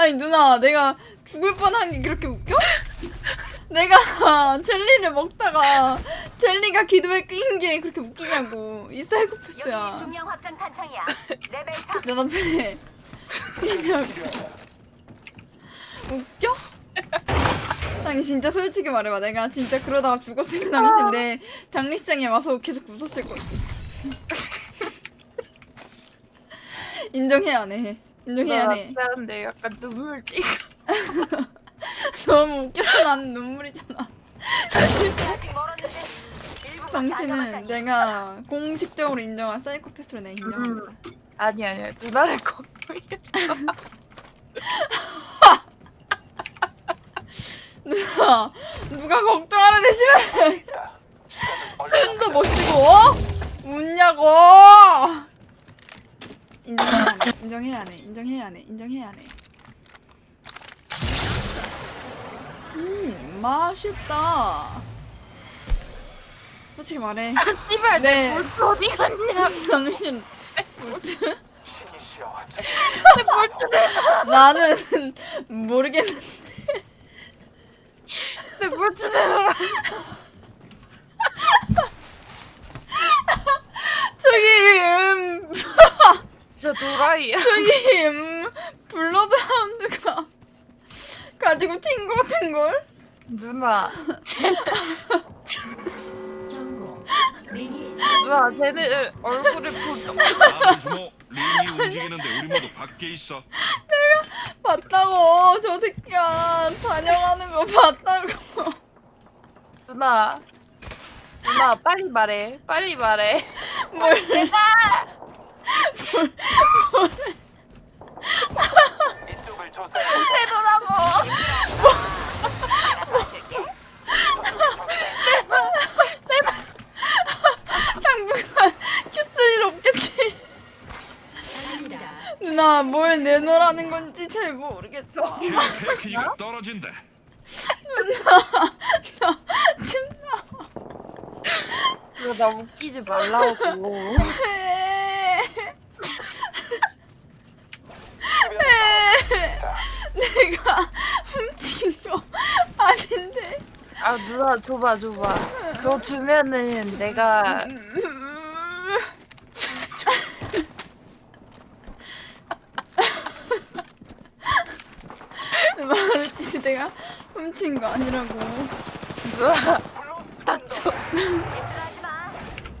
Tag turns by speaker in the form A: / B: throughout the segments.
A: 아니 누나 내가 죽을 뻔한 게 그렇게 웃겨? 내가 젤리를 먹다가 젤리가 기도에 낀게 그렇게 웃기냐고 이 사이코패스야
B: 여기 중량 확장 탄창이야. 레벨 3.
A: 내 앞에 그냥 웃겨? 아니 진짜 솔직히 말해봐 내가 진짜 그러다가 죽었으면 당신 내 장례식장에 와서 계속 웃었을 거야 인정해야 해 인정해야 해
C: 근데 약간 눈물 찌.
A: 너무 웃겨서 난 눈물이잖아
B: 아직 멀었는데. 일부밖에 안
A: 당신은
B: 남았다니.
A: 내가 공식적으로 인정한 사이코패스로 내가 인정합니다
C: 아니 아니야 누나를 걱정했어.
A: 누나 누가 걱정하는 대신에 손도 못 치고 어? 웃냐고 인정해야 해 인정해야 해 인정해야 해 음, 맛있다. 솔직히 말해.
C: 씨발
A: 네.
C: 내 볼트 어디 갔냐?
A: 당신
C: 내 볼트 내놔.
A: 나는 모르겠는데
C: 내 볼트 내놔.
A: 저기 음
C: 진짜 도라이야.
A: 저기 음 블러드 하운드가 가지고 튄 거 같은 걸?
C: 누나.
B: 경고.
C: 누나 쟤네 얼굴을 보죠.
D: 다음 주모 움직이는데 우리 모두 밖에 있어.
A: 봤다고 저 새끼야 다녀가는 거 봤다고
C: 누나. 누나 빨리 말해. 빨리 말해.
A: 뭘
E: 이쪽을 조사해.
A: 당분간 없겠지 누나 뭘 내놓으라는 건지 잘 모르겠어
D: 케어 패키지가 떨어진다.
C: 누나 나 웃기지 말라고.
A: 내가 훔친 거 아닌데
C: 아 누나 줘봐 줘봐. 그거 주면은 내가
A: 말했지 내가 훔친 거 아니라고
C: 누나 닥쳐.
B: 힘들어하지 마.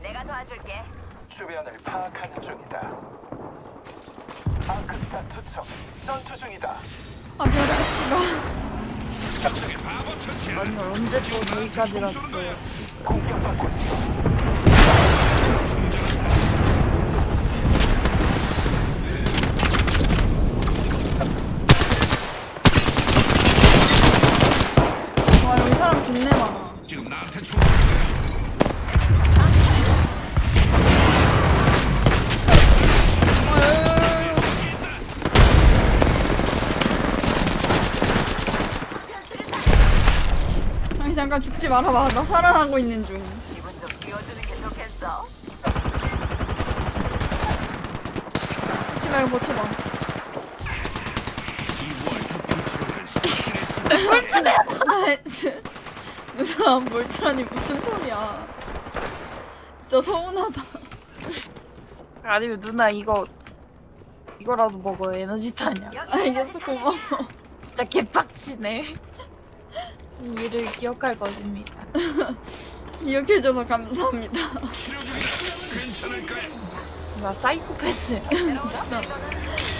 B: 내가 도와줄게.
E: 주변을 파악하는 중이다 아크스타 투척 전투 중이다
A: 아
D: 바보 처치야.
C: 아니 언제 또 여기까지
D: 총
C: 갔어?
A: 와 여기 사람 존내 많아
D: 지금 나한테 총
A: 잠깐 죽지 말아봐. 나 살아나고 있는 중.
B: 기분 좀 띄워주는 게 좋겠어.
A: 죽지 말고 버텨봐. 나이스. 누나 멀쩡하니 무슨 소리야. 진짜 서운하다.
C: 아니면 누나 이거 이거라도 먹어 에너지 타냐?
A: 알겠어 고마워.
C: 진짜 개빡치네. 이 일을 기억할 것입니다.
A: 기억해줘서 감사합니다.
C: 나 사이코패스.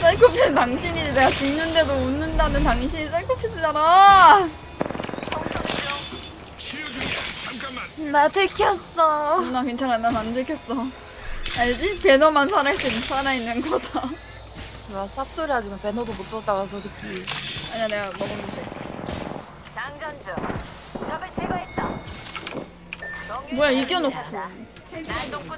A: 사이코패스 당신이지 내가 죽는데도 웃는다는 당신이 사이코패스잖아.
C: 나 들켰어.
A: 누나 괜찮아 난 안 들켰어 알지? 배너만 살아있는, 살아있는 거다
C: 나 쌉소리 하지만 배너도 못저 새끼.
A: 아니야 내가 먹었는데
B: 장전 중. 적을 제거했어.
A: 뭐야 이겨놓고